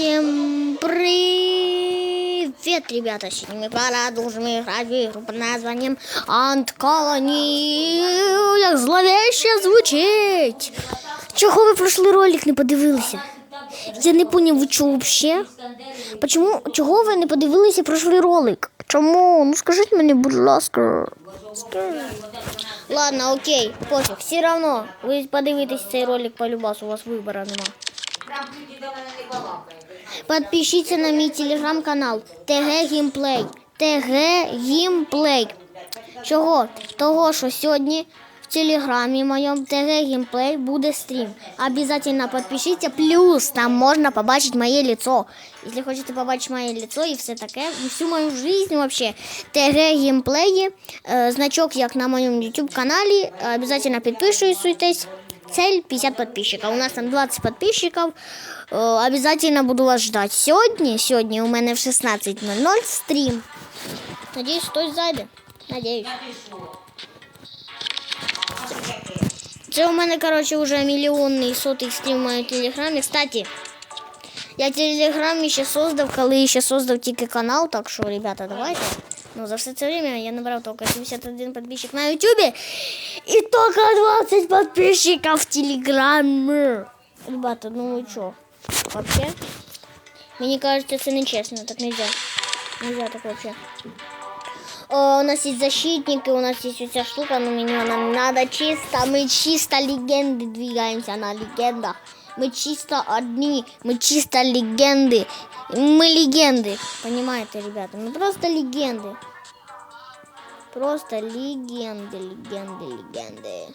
Всем привет, ребята! Сегодня мы продолжим играть в игру под названием Ant Colony. Як зловеще звучить! Чого ви прошлий ролик не подивилися? Я не поняв, чого взагалі? Почому, чого ви не подивилися прошлий ролик? Чому? Ну скажіть мені, будь ласка. Ладно, окей, пофіг. Все равно ви подивитесь цей ролик по любасу, у вас вибору нема. Подпишіться на мій телеграм-канал ТГ Гімплей. ТГ Гімплей. Чого? Того, що сьогодні в телеграмі моєму ТГ Гімплей буде стрім. Обязательно подпишіться. Плюс там можна побачити моє лицо. Якщо хочете побачити моє лицо і все таке, всю мою жизнь вообще. ТГ Гімплеї, е, значок як на моєму YouTube каналі. Обязательно підписуйтесь. Цель 50 подписчиков. У нас там 20 подписчиков. Э, Обязательно буду вас ждать. Сегодня, сегодня у мене в 16.00 стрім. Надеюсь, хтось зайде. Надеюсь. Це у мене, короче, уже мільйонний сотий стрім в моєму телеграмі. Кстати, я телеграм ще создав, коли ще создав тільки канал, так що, ребята, давайте. Ну, за все це время я набрав только 71 подписчик на ютубе и только 20 подписчиков в телеграме. Ребята, ну вы чё? Вообще? Мне кажется, это нечестно, так нельзя. Нельзя так вообще. О, у нас есть защитники, у нас есть вся штука, но мне нам надо чисто, мы чисто легенды двигаемся на легендах. Мы чисто одни, мы чисто легенды. Мы легенды, понимаете, ребята? Мы просто легенды. Просто легенды, легенды, легенды.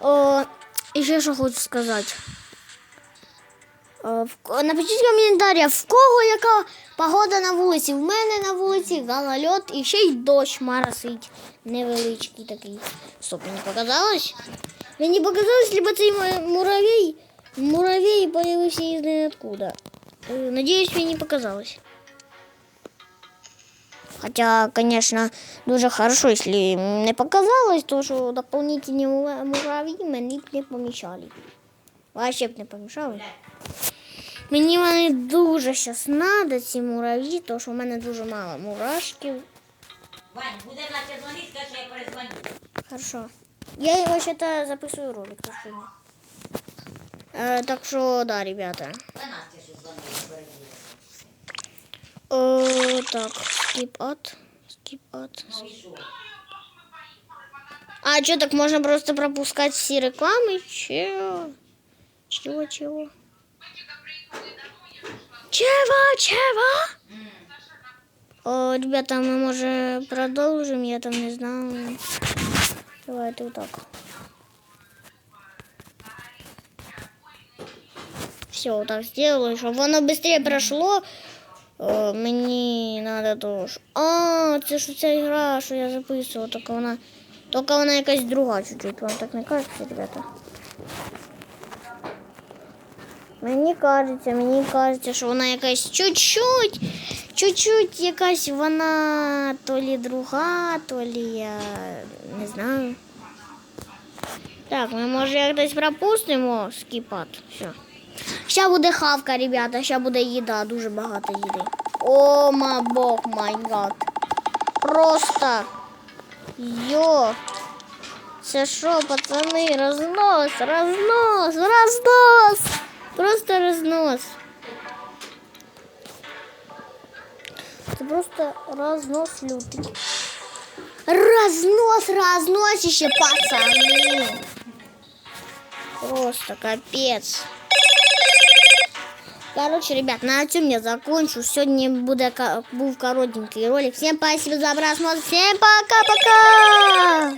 О, і ще що хочу сказати. Е, Напишіть в коментарях, в кого яка погода на вулиці. В мене на вулиці голольот і ще й дощ моросить. Невеличкий такий. Стоп, мені показалось? Мені показалось, либо цей муравей, муравей появився із ниоткуда. Е, Надіюсь, мені показалось. Хотя, конечно, дуже хорошо, если не показалось, то що дополнительні мура- муравьи б не помішали. Вообще б не помішали. Мені вони дуже зараз надо, ці мурав'ї, тому що в мене дуже мало мурашків. Вань, буде наче дзвонити, скажи, я перезвоню. Хорошо. Я вообще-то записую ролик, так що. Е, так що, да, ребята. Ще. О, так, skip от, от. Ну що? А что, так можно просто пропускать все рекламы? Чего? Чего, чего? Чего, чего? М. О, ребята, мы, может, продолжим, я там не знаю. Давайте вот так. Все, вот так сделаю, чтобы оно быстрее прошло. О, мені надо то ж. А, це ж ця гра, що я записував, тільки вона. Тільки вона якась друга чуть-чуть. Вам так не кажеться, ребята? Мені кажеться, мені кажеться, що вона якась чуть-чуть, чуть-чуть якась вона то лі друга, то лі я не знаю. Так, ми може якось пропустимо скіпат. Все. Ще буде хавка, ребята, ще буде їда, дуже багато їди. О, ма бог, май. Просто. Йо. Це що, пацани, рознос, рознос, рознос. Просто рознос. Це просто рознос лютий. Разнос, разносище, пацаны. Просто капец. Короче, ребят, на этом я закончу. Сегодня ка- був коротенький ролик. Всем спасибо за просмотр. Всем пока-пока.